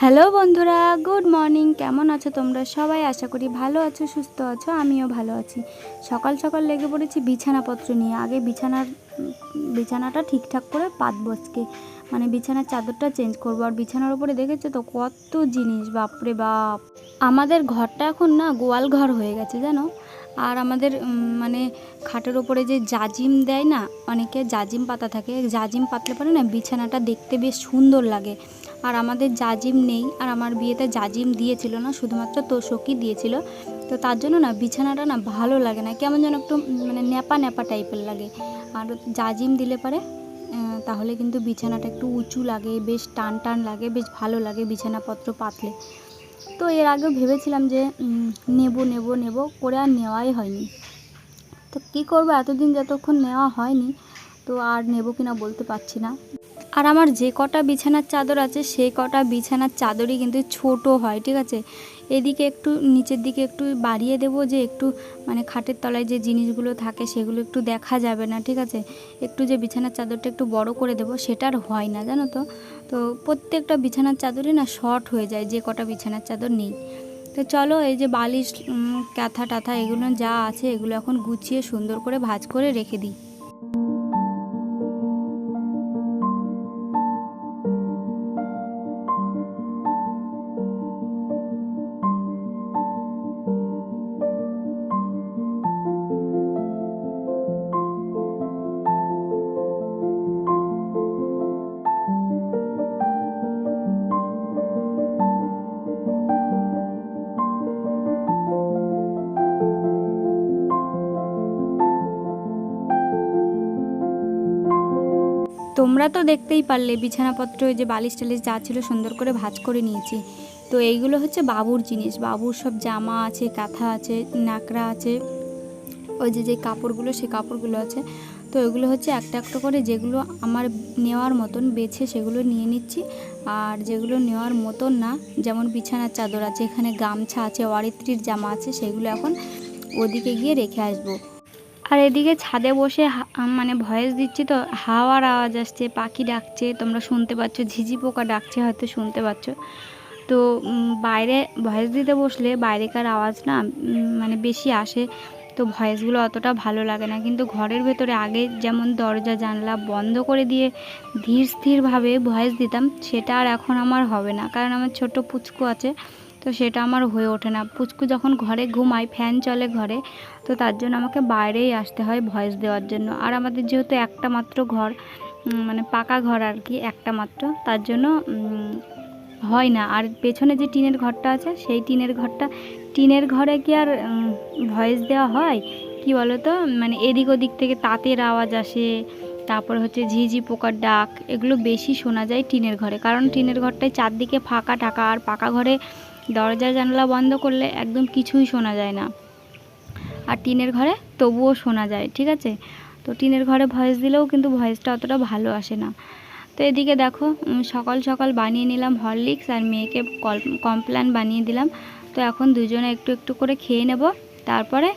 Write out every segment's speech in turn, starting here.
Hello বন্ধুরা, good morning. কেমন আছো তোমরা সবাই? আশা করি ভালো আছো, সুস্থ আছো, আমিও ভালো আছি। সকাল সকাল লেগে পড়েছি বিছানাপত্র নিয়ে। আগে বিছানার, বিছানাটা ঠিকঠাক করে পাত বসকে। মানে বিছানার চাদরটা চেঞ্জ করব। আর বিছানার উপরে দেখেছ তো কত জিনিস, বাপরে বাপ! আমাদের ঘরটা এখন না গোয়াল ঘর হয়ে গেছে, জানো? আর আমাদের মানে খাটের ওপরে যে জাজিম দেয় না, অনেকে জাজিম পাতা থাকে। জাজিম পাতলে পরে না বিছানাটা দেখতে বেশ সুন্দর লাগে। আর আমাদের জাজিম নেই, আর আমার বিয়েতে জাজিম দিয়েছিল না, শুধুমাত্র তো তোষকই দিয়েছিল। তো তার জন্য না বিছানাটা না ভালো লাগে না, কেমন যেন একটু মানে ন্যাপা ন্যাপা টাইপের লাগে। আর জাজিম দিলে পরে তাহলে কিন্তু বিছানাটা একটু উঁচু লাগে, বেশ টান টান লাগে, বেশ ভালো লাগে বিছানাপত্র পাতলে। তো এর আগে ভেবেছিলাম যে নেব নেব নেব, করে আর নেওয়াই হয়নি। তো কী করব, এতদিন যতক্ষণ নেওয়া হয়নি, তো আর নেব কিনা বলতে পারছি না। আর আমার যে কটা বিছানার চাদর আছে, সেই কটা বিছানার চাদরই কিন্তু ছোট হয়, ঠিক আছে? এদিকে একটু, নিচের দিকে একটু বাড়িয়ে দেবো যে একটু মানে খাটের তলায় যে জিনিসগুলো থাকে সেগুলো একটু দেখা যাবে না, ঠিক আছে? একটু যে বিছানার চাদরটা একটু বড় করে দেবো, সেটা আর হয় না, জানো তো? তো প্রত্যেকটা বিছানার চাদরই না শর্ট হয়ে যায়, যে কটা বিছানার চাদর নেই। তো চলো, এই যে বালিশ কাঁথা টাথা এগুলো যা আছে, এগুলো এখন গুছিয়ে সুন্দর করে ভাজ করে রেখে দিই। তোমরা তো দেখতেই পারলে, বিছানাপত্র ওই যে বালিশ টালিশ যা ছিল সুন্দর করে ভাজ করে নিয়েছি। তো এইগুলো হচ্ছে বাবুর জিনিস। বাবুর সব জামা আছে, কাঁথা আছে নাকড়া আছে, ওই যে যে কাপড়গুলো, সে কাপড়গুলো আছে। তো এগুলো হচ্ছে একটা একটা করে যেগুলো আমার নেওয়ার মতন বেছে সেগুলো নিয়ে নিচ্ছি। আর যেগুলো নেওয়ার মতন না, যেমন বিছানার চাদর আছে, এখানে গামছা আছে, অরিত্রীর জামা আছে, সেগুলো এখন ওদিকে গিয়ে রেখে আসব। আর এদিকে ছাদে বসে মানে ভয়েস দিচ্ছি তো, হাওয়ার আওয়াজ আসছে, পাখি ডাকছে, তোমরা শুনতে পাচ্ছ, ঝিঝি পোকা ডাকছে, হয়তো শুনতে পাচ্ছ। তো বাইরে ভয়েস দিতে বসলে বাইরেকার আওয়াজ না মানে বেশি আসে, তো ভয়েসগুলো অতটা ভালো লাগে না। কিন্তু ঘরের ভেতরে আগে যেমন দরজা, জানলা বন্ধ করে দিয়ে ধীর স্থিরভাবে ভয়েস দিতাম, সেটা আর এখন আমার হবে না। কারণ আমার ছোট পুচকু আছে তো সেটা আমার হয়ে ওঠে না। পুচকু যখন ঘরে ঘুমায়, ফ্যান চলে ঘরে, তো তার জন্য আমাকে বাইরেই আসতে হয় ভয়েস দেওয়ার জন্য। আর আমাদের যেহেতু একটা মাত্র ঘর মানে পাকা ঘর আর কি, একটা মাত্র, তার জন্য হয় না। আর পেছনে যে টিনের ঘরটা আছে, সেই টিনের ঘরটা, টিনের ঘরে কি আর ভয়েস দেওয়া হয়? কি বলো তো মানে এদিক ওদিক থেকে তাঁতের আওয়াজ আসে, তারপর হচ্ছে ঝিঝি পোকার ডাক, এগুলো বেশি শোনা যায় টিনের ঘরে। কারণ টিনের ঘরটায় চারদিকে ফাঁকা টাকা আর পাকা ঘরে দরজা জানলা বন্ধ করলে একদম কিছুই শোনা যায় না। আর টিনের ঘরে তবুও শোনা যায়, ঠিক আছে? তো টিনের ঘরে ভয়েস দিলেও কিন্তু ভয়েসটা অতটা ভালো আসে না। তো এদিকে দেখো সকাল সকাল বানিয়ে নিলাম হরলিক্স আর মেয়েকে কমপ্ল্যান বানিয়ে দিলাম। তো এখন দুজনে একটু একটু করে খেয়ে নেব, তারপরে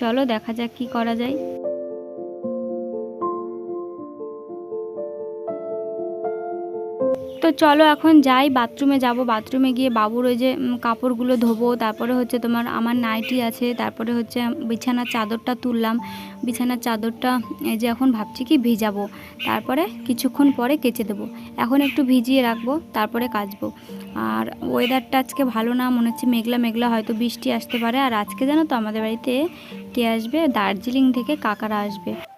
চলো দেখা যাক কি করা যায়। চলো এখন যাই বাথরুমে যাব। বাথরুমে গিয়ে বাবুর ওই যে কাপড়গুলো ধোবো। তারপরে হচ্ছে তোমার আমার নাইটি আছে। তারপরে হচ্ছে বিছানার চাদরটা তুললাম। বিছানার চাদরটা, এই যে এখন ভাবছি কি ভিজাবো। তারপরে কিছুক্ষণ পরে কেচে দেবো। এখন একটু ভিজিয়ে রাখব, তারপরে কাচবো। আর ওয়েদারটা আজকে ভালো না, মনে হচ্ছে মেঘলা মেঘলা, হয়তো বৃষ্টি আসতে পারে। আর আজকে জানো তো আমাদের বাড়িতে কে আসবে? দার্জিলিং থেকে কাকারা আসবে।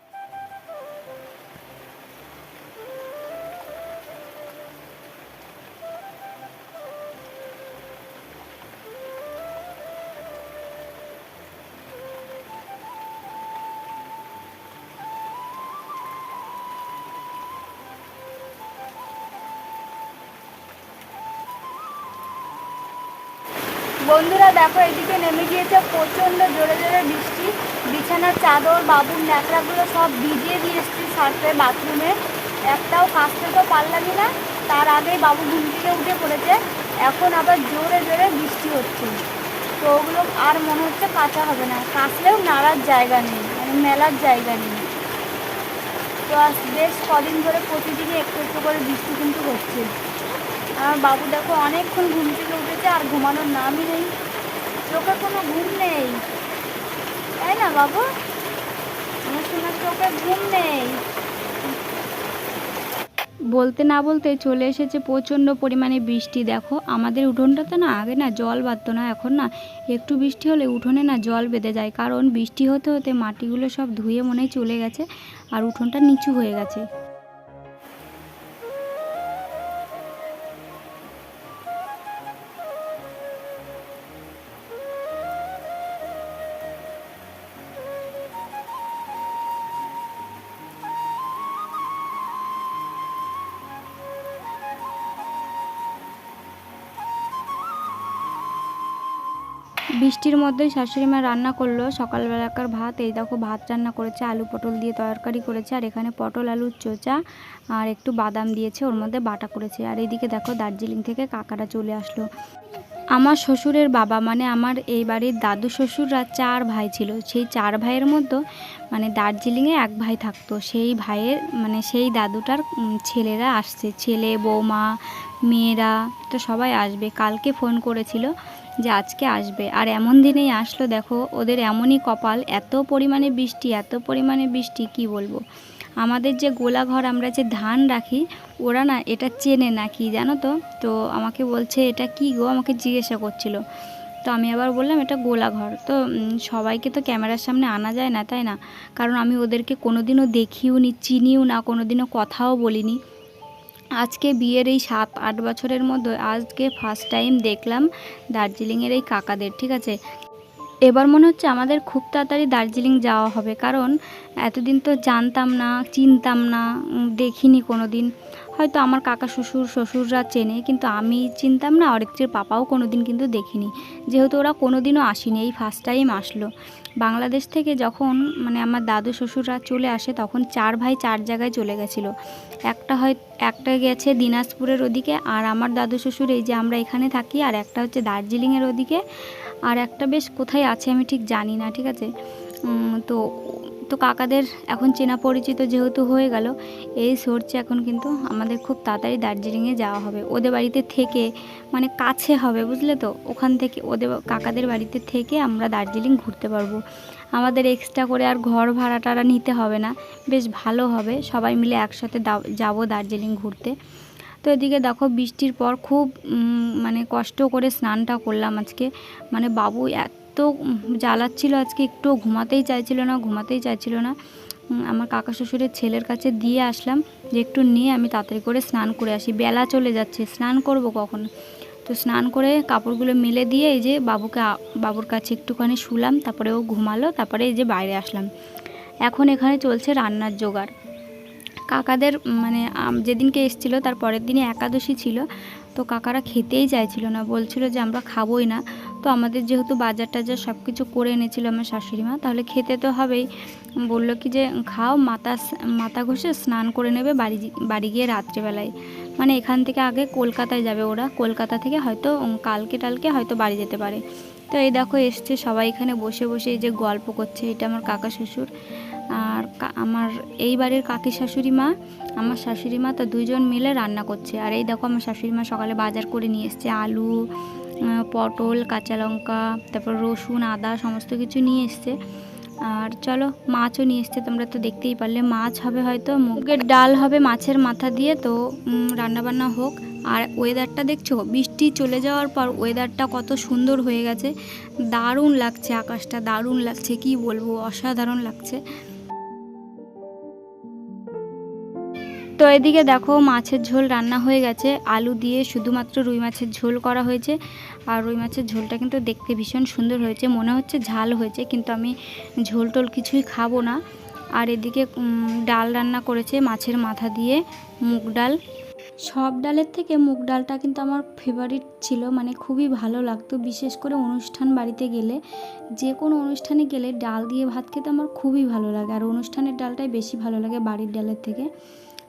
বন্ধুরা, দেখো, এদিকে নেমে গিয়েছে প্রচণ্ড জোরে জোরে বৃষ্টি। বিছানার চাদর, বাবুর ন্যাকড়াগুলো সব ভিজিয়ে দিয়ে এসেছি সার্ফে বাথরুমে। একটাও কাঁচতে তো পারলামই না। তার আগেই বাবু ঘুম থেকে উঠে পড়েছে। এখন আবার জোরে জোরে বৃষ্টি হচ্ছে। তো ওগুলো আর মনে হচ্ছে কাঁচা হবে না। কাঁচলেও নাড়ার জায়গা নেই মানে মেলার জায়গা নেই। তো আজ বেশ কদিন ধরে প্রতিদিনই একটু একটু করে বৃষ্টি কিন্তু হচ্ছে। আর বাবু দেখো অনেকক্ষণ ঘুম থেকে উঠেছে আর ঘুমানোর নামই নেই। চোখে কোনো ঘুম নেই। তাই না, বাবু? আমার সোনার চোখে ঘুম নেই। বলতে না বলতে চলে এসেছে প্রচণ্ড পরিমাণে বৃষ্টি। দেখো, আমাদের উঠোনটাতে না আগে না জল বাঁধতো না, এখন না একটু বৃষ্টি হলে উঠোনে না জল বেঁধে যায়। কারণ বৃষ্টি হতে হতে মাটিগুলো সব ধুয়ে মনে চলে গেছে আর উঠোনটা নিচু হয়ে গেছে। বৃষ্টির মধ্যেই শাশুড়ি মা রান্না করল। সকালবেলাকার ভাত, এই দেখো ভাত রান্না করেছে, আলু পটল দিয়ে তরকারি করেছে, আর এখানে পটল, আলুর চোচা, আর একটু বাদাম দিয়েছে, ওর মধ্যে বাটা করেছে। আর এইদিকে দেখো দার্জিলিং থেকে কাকারা চলে আসলো। আমার শ্বশুরের বাবা মানে আমার এই বাড়ির দাদু শ্বশুররা চার ভাই ছিল। সেই চার ভাইয়ের মধ্যে মানে দার্জিলিংয়ে এক ভাই থাকতো। সেই ভাইয়ের মানে সেই দাদুটার ছেলেরা আসছে। ছেলে, বৌমা, মেয়েরা তো সবাই আসবে। কালকে ফোন করেছিল। যে আজকে আসবে। আর এমন দিনেই আসলো, দেখো, ওদের এমনই কপাল, এত পরিমাণে বৃষ্টি, এত পরিমাণে বৃষ্টি, কি বলব? আমাদের যে গোলা ঘর, আমরা যে ধান রাখি, ওরা না এটা চেনে না কি, জানো তো? তো আমাকে বলছে, এটা কি গো? আমাকে জিজ্ঞাসা করছিল। তো আমি আবার বললাম, এটা গোলা ঘর। তো সবাইকে তো ক্যামেরার সামনে আনা যায় না, তাই না? কারণ আমি ওদেরকে কোনোদিনও দেখিও নি চিনিও না, কোনোদিনও কথাও বলিনি। আজকে বিয়ের এই সাত, আট বছরের মধ্যে আজকে ফার্স্ট টাইম দেখলাম দার্জিলিংয়ের এই কাকাদের, ঠিক আছে? এবার মনে হচ্ছে আমাদের খুব তাড়াতাড়ি দার্জিলিং যাওয়া হবে, কারণ এতদিন তো জানতাম না, চিনতাম না দেখিনি কোনো দিন হয়তো আমার কাকা শ্বশুর, শ্বশুররা চেনে, কিন্তু আমি চিনতাম না, অরিত্রের পাপাও কোনো দিন কিন্তু দেখিনি। যেহেতু ওরা কোনো দিনও আসেনি, এই ফার্স্ট টাইম আসলো। বাংলাদেশ থেকে যখন মানে আমার দাদু শ্বশুররা চলে আসে, তখন চার ভাই চার জায়গায় চলে গেছিল। একটা হয় একটা গেছে দিনাজপুরের ওদিকে, আর আমার দাদু শ্বশুর এই যে আমরা এখানে থাকি, আর একটা হচ্ছে দার্জিলিংয়ের ওদিকে, আর একটা বেশ কোথায় আছে আমি ঠিক জানি না, ঠিক আছে? তো তো কাকাদের এখন চেনা পরিচিত যেহেতু হয়ে গেল, এই সরছে এখন কিন্তু আমাদের খুব তাড়াতাড়ি দার্জিলিংয়ে যাওয়া হবে। ওদের বাড়িতে থেকে মানে কাছে হবে, বুঝলে তো? ওখান থেকে ওদের কাকাদের বাড়িতে থেকে আমরা দার্জিলিং ঘুরতে পারব। আমাদের এক্সট্রা করে আর ঘর ভাড়া টাড়া নিতে হবে না। বেশ ভালো হবে, সবাই মিলে একসাথে যাব দার্জিলিং ঘুরতে। তো এদিকে দেখো বৃষ্টির পর খুব মানে কষ্ট করে স্নানটা করলাম আজকে। মানে বাবু এত জ্বালাচ্ছিল আজকে একটু ঘুমাতেই চাইছিল না, ঘুমাতেই চাইছিল না। আমার কাকা শ্বশুরের ছেলের কাছে দিয়ে আসলাম যে একটু নিয়ে আমি তাড়াতাড়ি করে স্নান করে আসি। বেলা চলে যাচ্ছে, স্নান করব কখন? তো স্নান করে কাপড়গুলো মেলে দিয়ে এই যে বাবুকে বাবুর কাছে একটুখানি শুলাম, তারপরে ও ঘুমালো, তারপরে এই যে বাইরে আসলাম। এখন এখানে চলছে রান্নার জোগাড়। কাকাদের মানে যেদিনকে এসেছিল তার পরের দিনে একাদশী ছিল। তো কাকারা খেতেই চাইছিল না, বলছিল যে আমরা খাবোই না। তো আমাদের যেহেতু বাজার টাজার সব কিছু করে এনেছিল আমার শাশুড়ি মা তাহলে খেতে তো হবেই। বলল কি যে, খাও মাথা মাথা ঘষে স্নান করে নেবে বাড়ি বাড়ি গিয়ে রাত্রেবেলায়। মানে এখান থেকে আগে কলকাতায় যাবে ওরা, কলকাতা থেকে হয়তো কালকে টালকে হয়তো বাড়ি যেতে পারে। তো এই দেখো, এসছে সবাই এখানে বসে বসে এই যে গল্প করছে, এটা আমার কাকা শ্বশুর। আর আমার এই বাড়ির কাকি শাশুড়ি মা, আমার শাশুড়ি মা তো দুইজন মিলে রান্না করছে। আর এই দেখো আমার শাশুড়ি মা সকালে বাজার করে নিয়ে এসছে আলু পটল, কাঁচা লঙ্কা, তারপর রসুন, আদা সমস্ত কিছু নিয়ে এসছে। আর চলো মাছও নিয়ে এসছে, তোমরা তো দেখতেই পারলে। মাছ হবে হয়তো, মুগের ডাল হবে মাছের মাথা দিয়ে, তো রান্নাবান্না হোক। আর ওয়েদারটা দেখছ? বৃষ্টি চলে যাওয়ার পর ওয়েদারটা কত সুন্দর হয়ে গেছে। দারুণ লাগছে আকাশটা, দারুণ লাগছে, কি বলব? অসাধারণ লাগছে। তো এদিকে দেখো মাছের ঝোল রান্না হয়ে গেছে। আলু দিয়ে শুধুমাত্র রুই মাছের ঝোল করা হয়েছে। আর রুই মাছের ঝোলটা কিন্তু দেখতে ভীষণ সুন্দর হয়েছে। মনে হচ্ছে ঝাল হয়েছে, কিন্তু আমি ঝোল টোল কিছুই খাব না। আর এদিকে ডাল রান্না করেছে মাছের মাথা দিয়ে মুগ ডাল। সব ডালের থেকে মুগ ডালটা কিন্তু আমার ফেভারিট ছিল। মানে খুবই ভালো লাগতো, বিশেষ করে অনুষ্ঠান বাড়িতে গেলে। যে কোনো অনুষ্ঠানে গেলে ডাল দিয়ে ভাত খেতে আমার খুবই ভালো লাগে। আর অনুষ্ঠানের ডালটাই বেশি ভালো লাগে বাড়ির ডালের থেকে।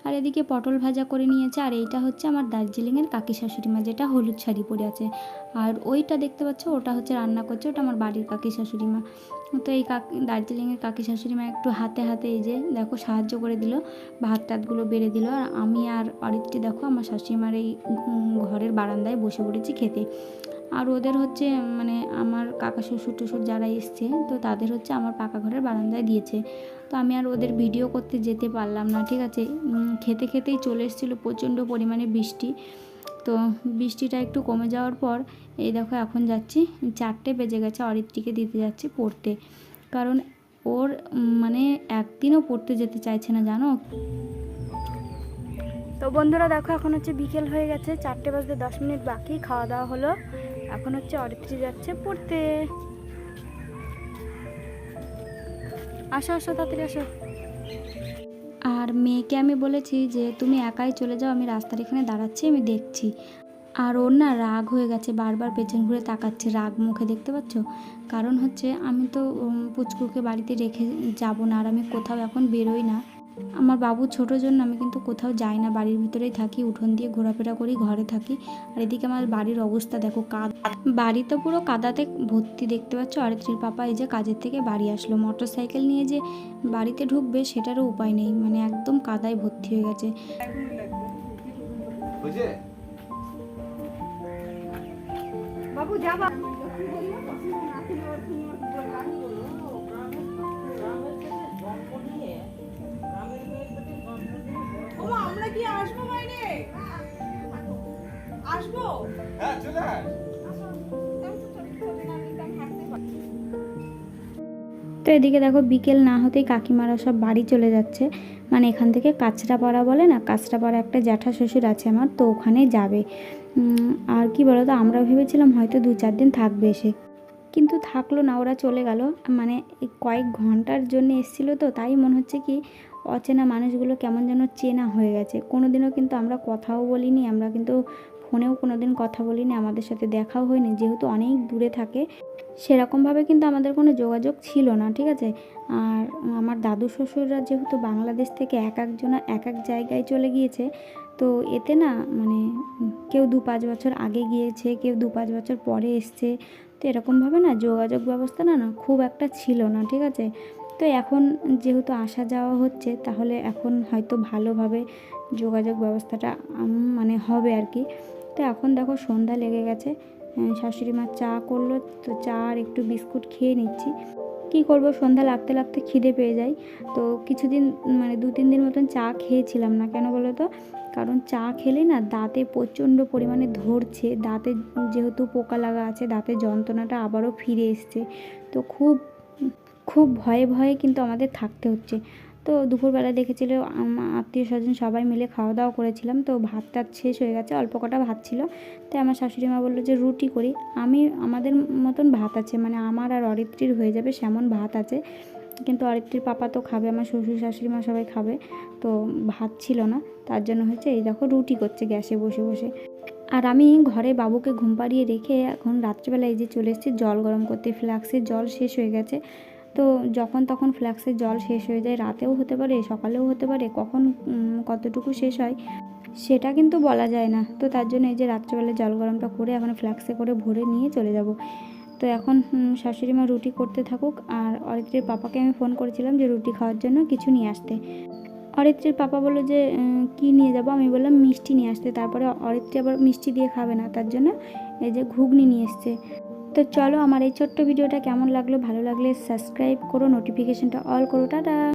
আর এদিকে পটল ভাজা করে নিয়েছে, আর এইটা হচ্ছে আমার দার্জিলিংয়ের কাকি শাশুড়ি মা, যেটা হলুদ শাড়ি পরে আছে। আর ওইটা দেখতে পাচ্ছ, ওটা হচ্ছে রান্না করছে, ওটা আমার বাড়ির কাকি শাশুড়ি মা। তো এই কাকি, দার্জিলিংয়ের কাকি শাশুড়ি মা একটু হাতে হাতে এই যে, দেখো সাহায্য করে দিল, ভাত টাতগুলো বেড়ে দিল। আর আমি আর অরিত্রী দেখো, আমার শাশুড়ি মার এই ঘরের বারান্দায় বসে পড়েছি খেতে। আর ওদের হচ্ছে মানে আমার কাকা শ্বশুর টশুর যারা এসছে, তো তাদের হচ্ছে আমার পাকা ঘরের বারান্দায় দিয়েছে। তো আমি আর ওদের ভিডিও করতে যেতে পারলাম না, ঠিক আছে? খেতে খেতেই চলে এসেছিল প্রচণ্ড পরিমাণে বৃষ্টি। তো বৃষ্টিটা একটু কমে যাওয়ার পর এই দেখো এখন যাচ্ছি, চারটে বেজে গেছে অরিত্রীকে দিতে যাচ্ছি পড়তে। কারণ ওর মানে একদিনও পড়তে যেতে চাইছে না, জানো? তো বন্ধুরা দেখো, এখন হচ্ছে বিকেল হয়ে গেছে, চারটে বাজতে দশ মিনিট বাকি, খাওয়া দাওয়া হলো। এখন হচ্ছে অরিত্রী যাচ্ছে পড়তে। আসো আসো, তাড়াতাড়ি আসো। আর মেয়েকে আমি বলেছি যে, তুমি একাই চলে যাও, আমি রাস্তার এখানে দাঁড়াচ্ছি, আমি দেখছি। আর ওর না রাগ হয়ে গেছে, বারবার পেছন ঘুরে তাকাচ্ছে, রাগ মুখে দেখতে পাচ্ছ? কারণ হচ্ছে, আমি তো পুচকুকে বাড়িতে রেখে যাব না, আর আমি কোথাও এখন বেরোই না। আমার বাবু ছোটোর জন্য আমি কিন্তু কোথাও যাই না। বাড়ির ভিতরেই থাকি উঠোন দিয়ে ঘোরাফেরা করি ঘরে থাকি। আর এদিকে আমার বাড়ির অবস্থা দেখো কাদ। বাড়ি তো পুরো কাদাতে ভর্তি দেখতে পাচ্ছ? অরিত্রীর পাপা এই যে কাজের থেকে বাড়ি আসলো। মোটর সাইকেল নিয়ে যে বাড়িতে ঢুকবে সেটারও উপায় নেই। মানে একদম কাদায় ভর্তি হয়ে গেছে। বাবু যাবা। আসব? হ্যাঁ চলে আয়। তো এদিকে দেখো বিকেল না হতেই কাকিমারা সব বাড়ি চলে যাচ্ছে। মানে এখান থেকে কাঁচরাপাড়া বলে না কাঁচরাপাড়া একটা জ্যাঠা শ্বশুর আছে আমার তো ওখানে যাবে। আর কি বলো তো আমরা ভেবেছিলাম হয়তো দু চার দিন থাকবে এসে কিন্তু থাকল না ওরা চলে গেল। মানে কয়েক ঘণ্টার জন্য এসেছিল তো তাই মনে হচ্ছে কি অচেনা মানুষগুলো কেমন যেন চেনা হয়ে গেছে। কোনো দিনও কিন্তু আমরা কথাও বলিনি আমরা কিন্তু ফোনেও কোনো দিন কথা বলিনি, আমাদের সাথে দেখাও হয়নি, যেহেতু অনেক দূরে থাকে। সেরকমভাবে কিন্তু আমাদের কোনো যোগাযোগ ছিল না, ঠিক আছে? আর আমার দাদু শ্বশুররা যেহেতু বাংলাদেশ থেকে এক একজনা, এক এক জায়গায় চলে গিয়েছে, তো এতে না মানে কেউ দু পাঁচ বছর আগে গিয়েছে, কেউ দু পাঁচ বছর পরে এসছে, তো এরকমভাবে না যোগাযোগ ব্যবস্থা না না খুব একটা ছিল না, ঠিক আছে? তো এখন যেহেতু আসা যাওয়া হচ্ছে, তাহলে এখন হয়তো ভালোভাবে যোগাযোগ ব্যবস্থাটা মানে হবে আর কি। তো এখন দেখো সন্ধ্যা লেগে গেছে। শাশুড়ি মা চা করল, তো চা আর একটু বিস্কুট খেয়ে নিচ্ছি। কি করব? সন্ধ্যা লাগতে লাগতে খিদে পেয়ে যায়। তো কিছুদিন মানে দু তিন দিন মতন চা খেয়েছিলাম না। কেন বলো তো? কারণ চা খেলে না দাঁতে প্রচণ্ড পরিমাণে ধরছে। দাঁতে যেহেতু পোকা লাগা আছে, দাঁতে যন্ত্রণাটা আবারও ফিরে এসছে। তো খুব খুব ভয়ে ভয়ে কিন্তু আমাদের থাকতে হচ্ছে। তো দুপুরবেলা দেখেছিল আত্মীয় স্বজন সবাই মিলে খাওয়া দাওয়া করেছিলাম, তো ভাত টাত শেষ হয়ে গেছে, অল্প কটা ভাত ছিল। তাই আমার শাশুড়ি মা বলল যে, রুটি করি। আমি, আমাদের মতন ভাত আছে মানে আমার আর অরিত্রীর হয়ে যাবে সেমন ভাত আছে। কিন্তু অরিত্রীর পাপা তো খাবে, আমার শ্বশুর শাশুড়ি মা সবাই খাবে, তো ভাত ছিল না। তার জন্য হচ্ছে এই দেখো রুটি করছে গ্যাসে বসে বসে। আর আমি ঘরে বাবুকে ঘুম পাড়িয়ে রেখে এখন রাত্রিবেলা এই যে চলে এসেছি, জল গরম করতে, ফ্লাক্সের জল শেষ হয়ে গেছে। তো যখন তখন ফ্ল্যাক্সের জল শেষ হয়ে যায়, রাতেও হতে পারে, সকালেও হতে পারে, কখন কতটুকু শেষ হয়, সেটা কিন্তু বলা যায় না। তো তার জন্য এই যে রাত্রেবেলা জল গরমটা করে এখন ফ্ল্যাক্সে করে ভরে নিয়ে চলে যাব। তো এখন শাশুড়ি মা রুটি করতে থাকুক, আর অরিত্রীর পাপাকে আমি ফোন করেছিলাম যে রুটি খাওয়ার জন্য কিছু নিয়ে আসতে। অরিত্রীর পাপা বলল যে কি নিয়ে যাব? আমি বললাম মিষ্টি নিয়ে আসতে। তারপরে অরিত্রী আবার মিষ্টি দিয়ে খাবে না, তার জন্য এই যে ঘুগনি নিয়ে এসছে। তো চলো আমার এই ছোট্ট ভিডিওটা কেমন লাগল, ভালো লাগলে সাবস্ক্রাইব করো নোটিফিকেশনটা অল করো, টাটা!